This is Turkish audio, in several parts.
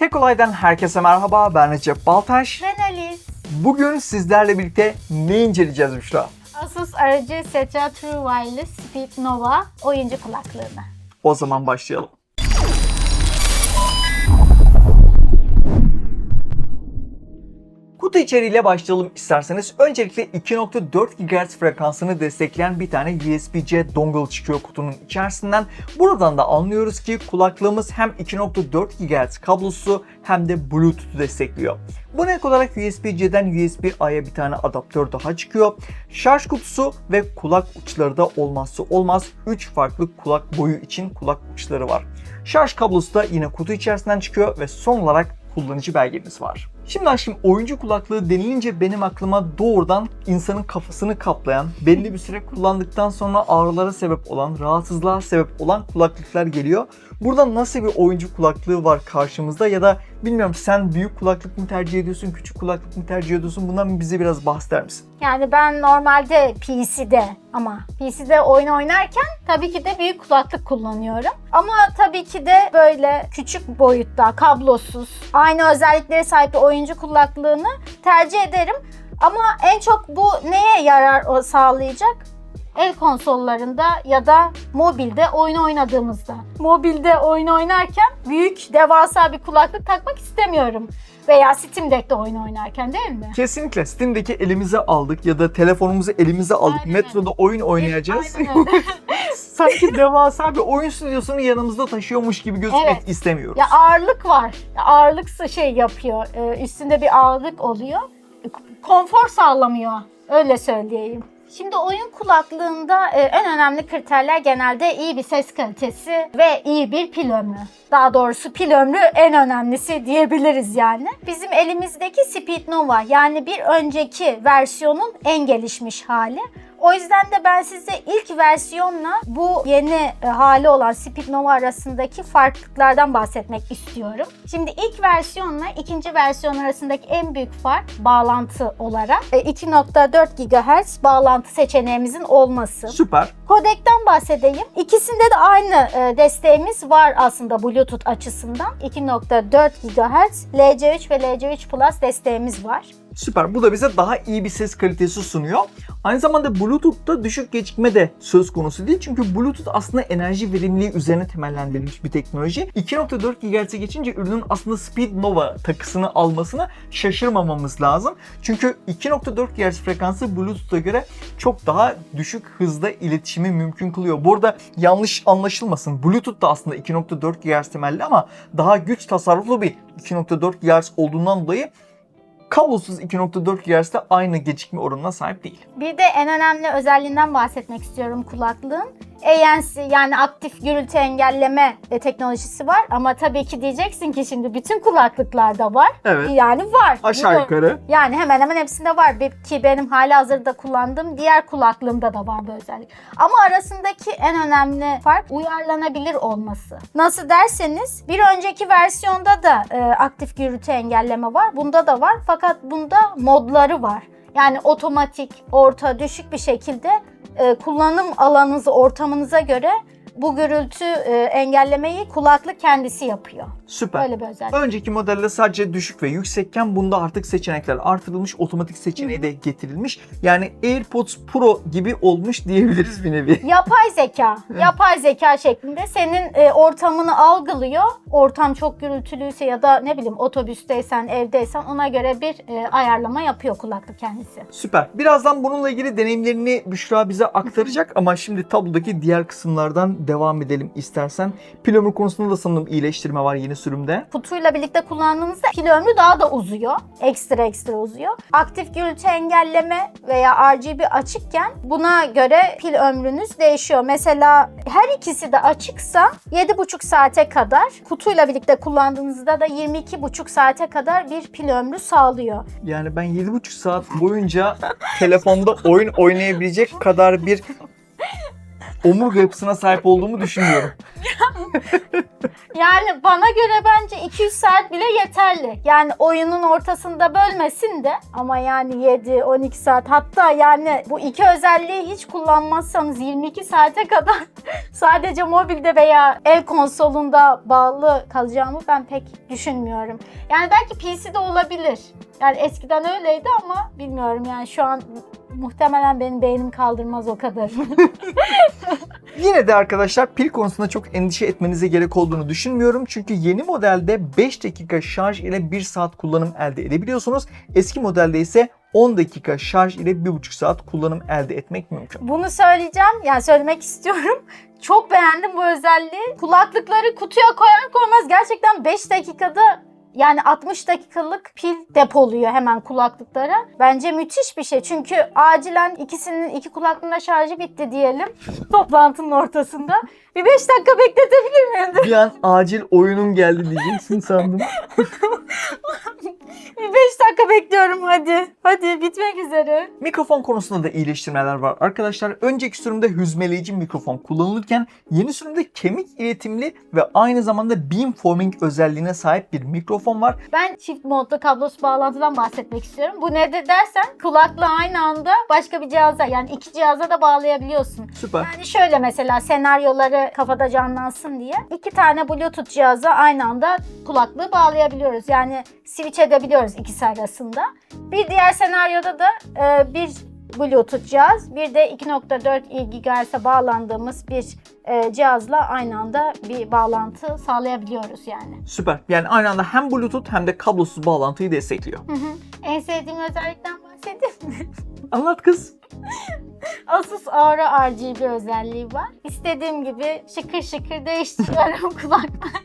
Tek olaydan herkese merhaba. Ben Recep Baltaş. Ben Alice. Bugün sizlerle birlikte ne inceleyeceğiz Büşra? Asus aracı Setra True Wireless Speed Nova oyuncu kulaklığını. O zaman başlayalım. Kutu içeriğiyle başlayalım isterseniz. Öncelikle 2.4 GHz frekansını destekleyen bir tane USB-C dongle çıkıyor kutunun içerisinden. Buradan da anlıyoruz ki kulaklığımız hem 2.4 GHz kablosu hem de Bluetooth'u destekliyor. Buna ek olarak USB-C'den USB-A'ya bir tane adaptör daha çıkıyor. Şarj kutusu ve kulak uçları da olmazsa olmaz 3 farklı kulak boyu için kulak uçları var. Şarj kablosu da yine kutu içerisinden çıkıyor ve son olarak kullanıcı belgemiz var. Şimdi aşkım oyuncu kulaklığı denilince benim aklıma doğrudan insanın kafasını kaplayan, belli bir süre kullandıktan sonra ağrılara sebep olan, rahatsızlığa sebep olan kulaklıklar geliyor. Burada nasıl bir oyuncu kulaklığı var karşımızda ya da bilmiyorum sen büyük kulaklık mı tercih ediyorsun, küçük kulaklık mı tercih ediyorsun bundan bize biraz bahseder misin? Yani ben normalde PC'de ama PC'de oyun oynarken tabii ki de büyük kulaklık kullanıyorum. Ama tabii ki de böyle küçük boyutta, kablosuz, aynı özelliklere sahip bir oyuncu kulaklığını tercih ederim. Ama en çok bu neye yarar sağlayacak? El konsollarında ya da mobilde oyun oynadığımızda. Mobilde oyun oynarken büyük, devasa bir kulaklık takmak istemiyorum. Veya Steam Deck'te oyun oynarken değil mi? Kesinlikle Steam'deki elimize aldık ya da telefonumuzu elimize aldık. Aynen Metroda oyun oynayacağız. Aynen öyle. Sanki devasa bir oyun stüdyosunu yanımızda taşıyormuş gibi gözükmek Evet. istemiyoruz. Ya ağırlık var. Ya ağırlıksa şey yapıyor. e, Üstünde bir ağırlık oluyor. Konfor sağlamıyor. Öyle söyleyeyim. Şimdi oyun kulaklığında e, en önemli kriterler genelde iyi bir ses kalitesi ve iyi bir pil ömrü. Daha doğrusu pil ömrü en önemlisi diyebiliriz yani. Bizim elimizdeki Speed Nova yani bir önceki versiyonun en gelişmiş hali. O yüzden de ben size ilk versiyonla bu yeni e, hali olan Speed Nova arasındaki farklılıklardan bahsetmek istiyorum. Şimdi ilk versiyonla ikinci versiyon arasındaki en büyük fark bağlantı olarak e, 2.4 GHz bağlantı seçeneğimizin olması. Süper. Kodekten bahsedeyim. İkisinde de aynı e, desteğimiz var aslında Bluetooth açısından. 2.4 GHz LC3 ve LC3 Plus desteğimiz var. Süper. Bu da bize daha iyi bir ses kalitesi sunuyor. Aynı zamanda Bluetooth'ta düşük gecikme de söz konusu değil. Çünkü Bluetooth aslında enerji verimliliği üzerine temellendirilmiş bir teknoloji. 2.4 GHz'e geçince ürünün aslında Speed Nova takısını almasına şaşırmamamız lazım. Çünkü 2.4 GHz frekansı Bluetooth'a göre çok daha düşük hızda iletişimi mümkün kılıyor. Burada yanlış anlaşılmasın. Bluetooth da aslında 2.4 GHz temelli ama daha güç tasarruflu bir 2.4 GHz olduğundan dolayı kablosuz 2.4 GHz'de aynı gecikme oranına sahip değil. Bir de en önemli özelliğinden bahsetmek istiyorum kulaklığın. ANC yani aktif gürültü engelleme e, teknolojisi var ama tabii ki diyeceksin ki şimdi bütün kulaklıklarda var. Evet. Yani var. Aşağı yukarı. Yani hemen hemen hepsinde var ki benim hala hazırda kullandığım diğer kulaklığımda da var bu özellik. Ama arasındaki en önemli fark uyarlanabilir olması. Nasıl derseniz bir önceki versiyonda da e, aktif gürültü engelleme var. Bunda da var fakat bunda modları var. Yani otomatik, orta, düşük bir şekilde e, kullanım alanınızı, ortamınıza göre bu gürültü e, engellemeyi kulaklık kendisi yapıyor. Süper. Böyle bir özellik. Önceki modelde sadece düşük ve yüksekken bunda artık seçenekler artırılmış, otomatik seçeneği de getirilmiş. Yani AirPods Pro gibi olmuş diyebiliriz bir nevi. Yapay zeka, yapay zeka şeklinde senin e, ortamını algılıyor. Ortam çok gürültülüyse ya da ne bileyim otobüsteysen, evdeysen ona göre bir e, ayarlama yapıyor kulaklık kendisi. Süper. Birazdan bununla ilgili deneyimlerini Büşra bize aktaracak ama şimdi tablodaki diğer kısımlardan devam edelim istersen. Pil ömrü konusunda da sanırım iyileştirme var yeni sürümde. Kutuyla birlikte kullandığınızda pil ömrü daha da uzuyor. Ekstra ekstra uzuyor. Aktif gürültü engelleme veya RGB açıkken buna göre pil ömrünüz değişiyor. Mesela her ikisi de açıksa 7,5 saate kadar, kutuyla birlikte kullandığınızda da 22,5 saate kadar bir pil ömrü sağlıyor. Yani ben 7,5 saat boyunca telefonda oyun oynayabilecek kadar bir omurga yapısına sahip olduğumu düşünüyorum. Yani bana göre bence 200 saat bile yeterli. Yani oyunun ortasında bölmesin de ama yani 7 12 saat hatta yani bu iki özelliği hiç kullanmazsanız 22 saate kadar sadece mobilde veya el konsolunda bağlı kalacağımı ben pek düşünmüyorum. Yani belki PC'de olabilir. Yani eskiden öyleydi ama bilmiyorum yani şu an muhtemelen benim beynim kaldırmaz o kadar. Yine de arkadaşlar pil konusunda çok endişe etmenize gerek olduğunu düşünmüyorum. Çünkü yeni modelde 5 dakika şarj ile 1 saat kullanım elde edebiliyorsunuz. Eski modelde ise 10 dakika şarj ile 1,5 saat kullanım elde etmek mümkün. Bunu söyleyeceğim. Yani söylemek istiyorum. Çok beğendim bu özelliği. Kulaklıkları kutuya koyar koymaz gerçekten 5 dakikada yani 60 dakikalık pil depoluyor hemen kulaklıklara. Bence müthiş bir şey. Çünkü acilen ikisinin iki kulaklığında şarjı bitti diyelim. Toplantının ortasında. Bir 5 dakika bekletebilir miyim? Bir an acil oyunum geldi diyeceksin sandım. Bir 5 dakika bekliyorum hadi. Hadi bitmek üzere. Mikrofon konusunda da iyileştirmeler var arkadaşlar. Önceki sürümde hüzmeleyici mikrofon kullanılırken yeni sürümde kemik iletimli ve aynı zamanda beamforming özelliğine sahip bir mikrofon var. Ben çift modlu kablosuz bağlantıdan bahsetmek istiyorum. Bu nedir dersen kulakla aynı anda başka bir cihaza yani iki cihaza da bağlayabiliyorsun. Süper. Yani şöyle mesela senaryoları kafada canlansın diye iki tane bluetooth cihaza aynı anda kulaklığı bağlayabiliyoruz. Yani switch edebiliyoruz ikisi arasında. Bir diğer senaryoda da e, bir bluetooth cihaz bir de 2.4 GHz'e bağlandığımız bir e, cihazla aynı anda bir bağlantı sağlayabiliyoruz yani. Süper. Yani aynı anda hem Bluetooth hem de kablosuz bağlantıyı destekliyor. Hı hı. En sevdiğim özellikten bahsedeyim mi? Anlat kız. Asus Aura RGB özelliği var. İstediğim gibi şıkır şıkır değiştiriyorum kulaklığı.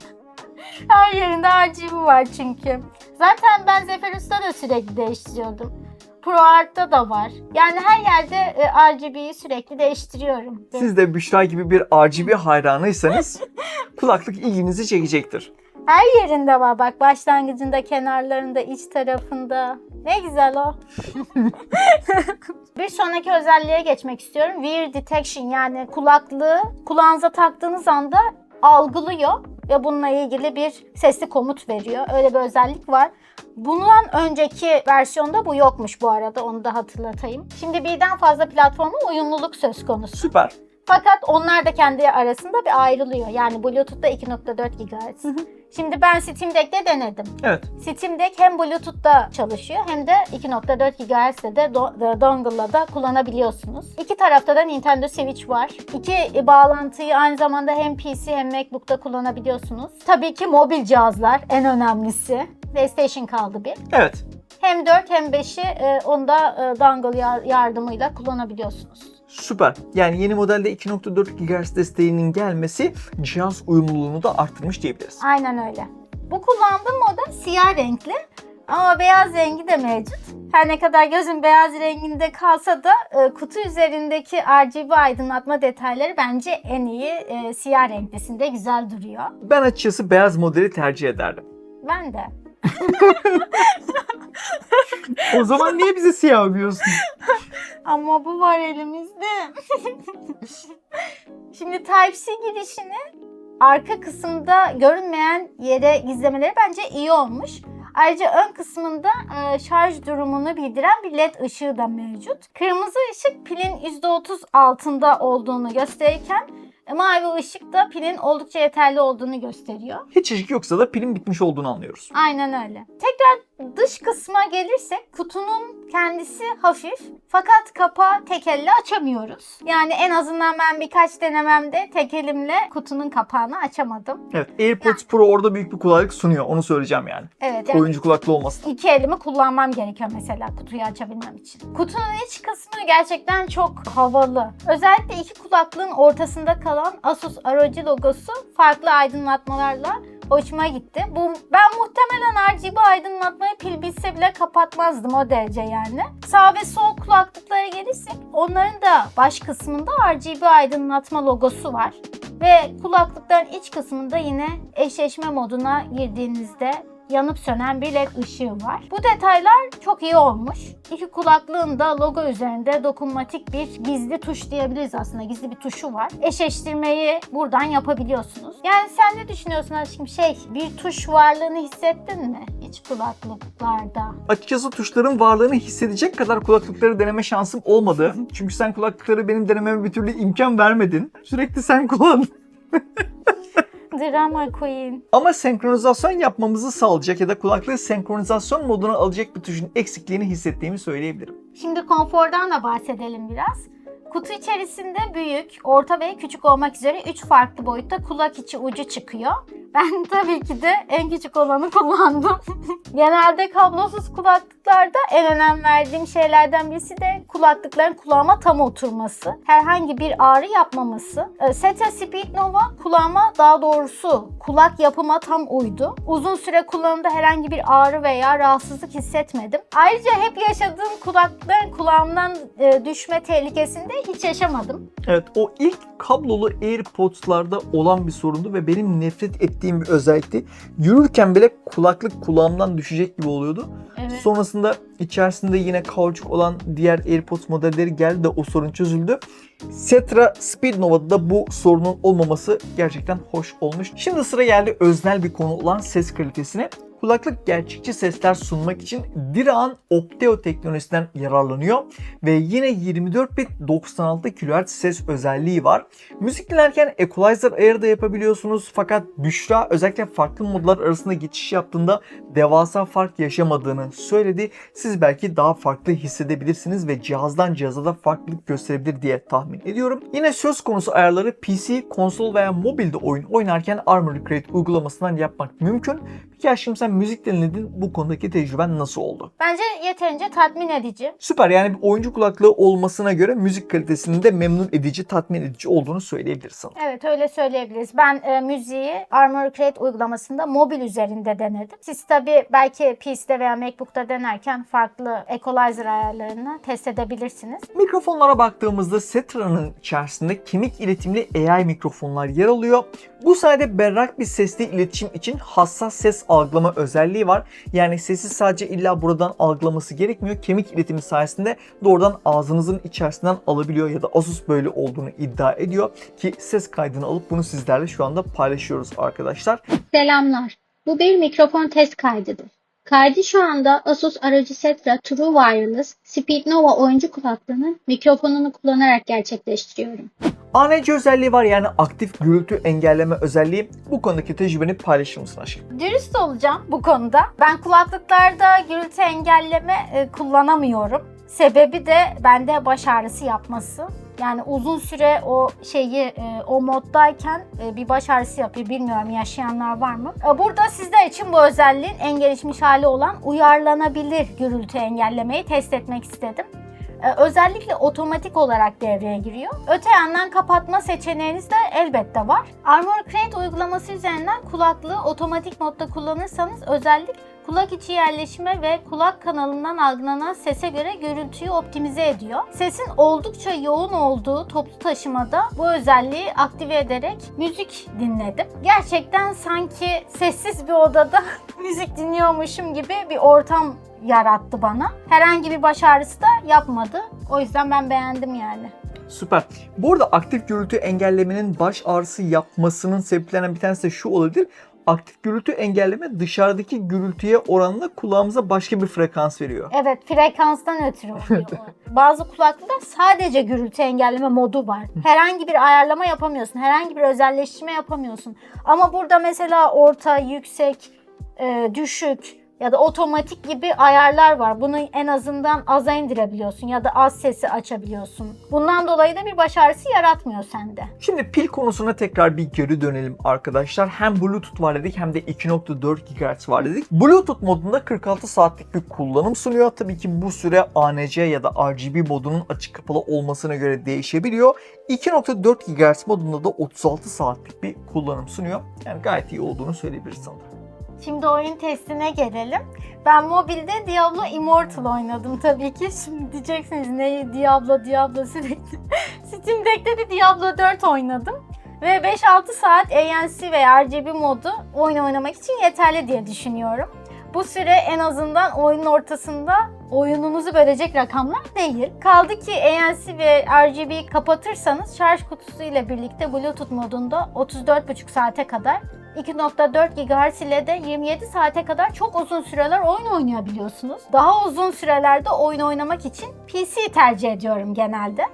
Her yerinde RGB var çünkü. Zaten ben Zephyrus'ta da sürekli değiştiriyordum. ProArt'ta da var. Yani her yerde e, RGB'yi sürekli değiştiriyorum. Siz de Büşra gibi bir RGB hayranıysanız kulaklık ilginizi çekecektir. Her yerinde var bak başlangıcında, kenarlarında, iç tarafında. Ne güzel o. bir sonraki özelliğe geçmek istiyorum. Wear Detection yani kulaklığı kulağınıza taktığınız anda algılıyor ve bununla ilgili bir sesli komut veriyor. Öyle bir özellik var. Bundan önceki versiyonda bu yokmuş bu arada onu da hatırlatayım. Şimdi birden fazla platforma uyumluluk söz konusu. Süper. Fakat onlar da kendi arasında bir ayrılıyor. Yani Bluetooth'ta 2.4 GHz. Şimdi ben Steam Deck'te denedim. Evet. Steam Deck hem Bluetooth'ta çalışıyor hem de 2.4 GHz'de de do- e, dongle'la da kullanabiliyorsunuz. İki tarafta da Nintendo Switch var. İki bağlantıyı aynı zamanda hem PC hem MacBook'ta kullanabiliyorsunuz. Tabii ki mobil cihazlar en önemlisi. PlayStation kaldı bir. Evet. Hem 4 hem 5'i e, onda e, dongle yar- yardımıyla kullanabiliyorsunuz. Süper. Yani yeni modelde 2.4 GHz desteğinin gelmesi cihaz uyumluluğunu da arttırmış diyebiliriz. Aynen öyle. Bu kullandığım model siyah renkli ama beyaz rengi de mevcut. Her ne kadar gözüm beyaz renginde kalsa da e, kutu üzerindeki RGB aydınlatma detayları bence en iyi e, siyah renklisinde güzel duruyor. Ben açıkçası beyaz modeli tercih ederdim. Ben de. O zaman niye bize siyah diyorsun? Ama bu var elimizde. Şimdi Type-C girişini arka kısımda görünmeyen yere gizlemeleri bence iyi olmuş. Ayrıca ön kısmında e, şarj durumunu bildiren bir led ışığı da mevcut. Kırmızı ışık pilin %30 altında olduğunu gösterirken mavi ışık da pilin oldukça yeterli olduğunu gösteriyor. Hiç ışık yoksa da pilin bitmiş olduğunu anlıyoruz. Aynen öyle. Tekrar dış kısma gelirsek kutunun kendisi hafif fakat kapağı tek elle açamıyoruz. Yani en azından ben birkaç denememde tek elimle kutunun kapağını açamadım. Evet. AirPods Pro orada büyük bir kolaylık sunuyor. Onu söyleyeceğim yani. Evet yani Oyuncu kulaklığı olmasın. iki elimi kullanmam gerekiyor mesela kutuyu açabilmem için. Kutunun iç kısmı gerçekten çok havalı. Özellikle iki kulaklığın ortasında kalan Asus ROG logosu farklı aydınlatmalarla hoşuma gitti. Bu ben muhtemelen RGB aydınlatmayı pil bitse bile kapatmazdım o derece yani. Sağ ve sol kulaklıklara gelirsek onların da baş kısmında RGB aydınlatma logosu var. Ve kulaklıkların iç kısmında yine eşleşme moduna girdiğinizde yanıp sönen bir led ışığı var. Bu detaylar çok iyi olmuş. İki kulaklığın da logo üzerinde dokunmatik bir gizli tuş diyebiliriz aslında. Gizli bir tuşu var. Eşleştirmeyi buradan yapabiliyorsunuz. Yani sen ne düşünüyorsun aşkım? Şey bir tuş varlığını hissettin mi hiç kulaklıklarda? Açıkçası tuşların varlığını hissedecek kadar kulaklıkları deneme şansım olmadı. Çünkü sen kulaklıkları benim denememe bir türlü imkan vermedin. Sürekli sen kullandın. Drama Queen. Ama senkronizasyon yapmamızı sağlayacak ya da kulaklığı senkronizasyon moduna alacak bir tuşun eksikliğini hissettiğimi söyleyebilirim. Şimdi konfordan da bahsedelim biraz. Kutu içerisinde büyük, orta ve küçük olmak üzere 3 farklı boyutta kulak içi ucu çıkıyor. Ben tabii ki de en küçük olanı kullandım. Genelde kablosuz kulaklıklarda en önem verdiğim şeylerden birisi de kulaklıkların kulağıma tam oturması. Herhangi bir ağrı yapmaması. Ee, Seta Speed Nova kulağıma daha doğrusu kulak yapıma tam uydu. Uzun süre kullanımda herhangi bir ağrı veya rahatsızlık hissetmedim. Ayrıca hep yaşadığım kulaklıkların kulağımdan e, düşme tehlikesinde hiç yaşamadım. Evet o ilk kablolu AirPods'larda olan bir sorundu ve benim nefret ettiğim bir özellikti. Yürürken bile kulaklık kulağımdan düşecek gibi oluyordu. Evet. Sonrasında içerisinde yine kauçuk olan diğer AirPods modelleri geldi de o sorun çözüldü. Setra Speed Nova'da da bu sorunun olmaması gerçekten hoş olmuş. Şimdi sıra geldi öznel bir konu olan ses kalitesine. Kulaklık gerçekçi sesler sunmak için Dirac Opteo teknolojisinden yararlanıyor ve yine 24 bit 96 kHz ses özelliği var. Müzik dinlerken equalizer ayarı da yapabiliyorsunuz fakat Büşra özellikle farklı modlar arasında geçiş yaptığında devasa fark yaşamadığını söyledi. Siz belki daha farklı hissedebilirsiniz ve cihazdan cihaza da farklılık gösterebilir diye tahmin ediyorum. Yine söz konusu ayarları PC, konsol veya mobilde oyun oynarken Armoury Crate uygulamasından yapmak mümkün. Peki aşkım sen müzik dinledin bu konudaki tecrüben nasıl oldu? Bence yeterince tatmin edici. Süper yani bir oyuncu kulaklığı olmasına göre müzik kalitesinin de memnun edici, tatmin edici olduğunu söyleyebilirsin. Evet öyle söyleyebiliriz. Ben e, müziği Armor Crate uygulamasında mobil üzerinde denedim. Siz tabii belki PC'de veya MacBook'ta denerken farklı equalizer ayarlarını test edebilirsiniz. Mikrofonlara baktığımızda Setra'nın içerisinde kemik iletimli AI mikrofonlar yer alıyor. Bu sayede berrak bir sesli iletişim için hassas ses algılama özelliği var. Yani sesi sadece illa buradan algılaması gerekmiyor. Kemik iletimi sayesinde doğrudan ağzınızın içerisinden alabiliyor ya da Asus böyle olduğunu iddia ediyor ki ses kaydını alıp bunu sizlerle şu anda paylaşıyoruz arkadaşlar. Selamlar. Bu bir mikrofon test kaydıdır. Kaydı şu anda Asus ROG Setra True Wireless Speed Nova oyuncu kulaklığının mikrofonunu kullanarak gerçekleştiriyorum. ANC özelliği var yani aktif gürültü engelleme özelliği. Bu konudaki tecrübeni paylaşır mısın aşkım? Dürüst olacağım bu konuda. Ben kulaklıklarda gürültü engelleme e, kullanamıyorum. Sebebi de bende baş ağrısı yapması. Yani uzun süre o şeyi e, o moddayken e, bir baş ağrısı yapıyor. Bilmiyorum yaşayanlar var mı? E, Burada sizler için bu özelliğin en gelişmiş hali olan uyarlanabilir gürültü engellemeyi test etmek istedim. E, Özellikle otomatik olarak devreye giriyor. Öte yandan kapatma seçeneğiniz de elbette var. Armor Crate uygulaması üzerinden kulaklığı otomatik modda kullanırsanız özellik kulak içi yerleşime ve kulak kanalından algılanan sese göre görüntüyü optimize ediyor. Sesin oldukça yoğun olduğu toplu taşımada bu özelliği aktive ederek müzik dinledim. Gerçekten sanki sessiz bir odada müzik dinliyormuşum gibi bir ortam yarattı bana. Herhangi bir baş ağrısı da yapmadı. O yüzden ben beğendim yani. Süper. Bu arada aktif gürültü engellemenin baş ağrısı yapmasının sebeplerinden bir tanesi de şu olabilir. Aktif gürültü engelleme dışarıdaki gürültüye oranla kulağımıza başka bir frekans veriyor. Evet frekanstan ötürü oluyor. Bazı kulaklıkta sadece gürültü engelleme modu var. Herhangi bir ayarlama yapamıyorsun. Herhangi bir özelleştirme yapamıyorsun. Ama burada mesela orta, yüksek, e, düşük ya da otomatik gibi ayarlar var. Bunu en azından aza indirebiliyorsun ya da az sesi açabiliyorsun. Bundan dolayı da bir baş ağrısı yaratmıyor sende. Şimdi pil konusuna tekrar bir geri dönelim arkadaşlar. Hem Bluetooth var dedik hem de 2.4 GHz var dedik. Bluetooth modunda 46 saatlik bir kullanım sunuyor. Tabii ki bu süre ANC ya da RGB modunun açık kapalı olmasına göre değişebiliyor. 2.4 GHz modunda da 36 saatlik bir kullanım sunuyor. Yani gayet iyi olduğunu söyleyebiliriz sanırım. Şimdi oyun testine gelelim. Ben mobilde Diablo Immortal oynadım tabii ki. Şimdi diyeceksiniz ne Diablo Diablo sürekli. Steam Deck'te de Diablo 4 oynadım. Ve 5-6 saat ANC veya RGB modu oyun oynamak için yeterli diye düşünüyorum. Bu süre en azından oyunun ortasında oyununuzu bölecek rakamlar değil. Kaldı ki ANC ve RGB'yi kapatırsanız şarj kutusu ile birlikte Bluetooth modunda 34,5 saate kadar 2.4 GHz ile de 27 saate kadar çok uzun süreler oyun oynayabiliyorsunuz. Daha uzun sürelerde oyun oynamak için PC tercih ediyorum genelde.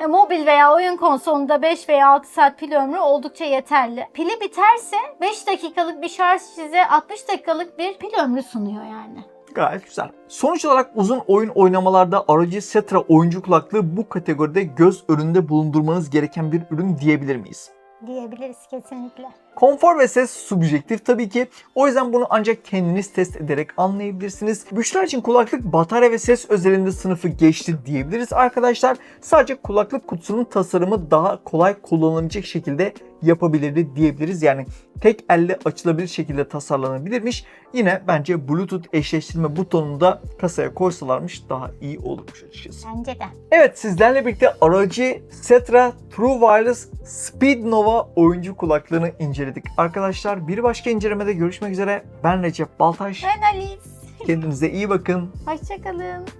E, mobil veya oyun konsolunda 5 veya 6 saat pil ömrü oldukça yeterli. Pili biterse 5 dakikalık bir şarj size 60 dakikalık bir pil ömrü sunuyor yani. Gayet güzel. Sonuç olarak uzun oyun oynamalarda ROG Setra oyuncu kulaklığı bu kategoride göz önünde bulundurmanız gereken bir ürün diyebilir miyiz? Diyebiliriz kesinlikle. Konfor ve ses subjektif tabii ki. O yüzden bunu ancak kendiniz test ederek anlayabilirsiniz. Büşra için kulaklık batarya ve ses özelinde sınıfı geçti diyebiliriz arkadaşlar. Sadece kulaklık kutusunun tasarımı daha kolay kullanılabilecek şekilde yapabilirdi diyebiliriz. Yani tek elle açılabilir şekilde tasarlanabilirmiş. Yine bence Bluetooth eşleştirme butonunu da kasaya koysalarmış daha iyi olurmuş açıkçası. Bence de. Evet sizlerle birlikte ROG Setra True Wireless Speed Nova oyuncu kulaklığını inceledik. Arkadaşlar bir başka incelemede görüşmek üzere. Ben Recep Baltaş. Ben Alice. Kendinize iyi bakın. Hoşçakalın.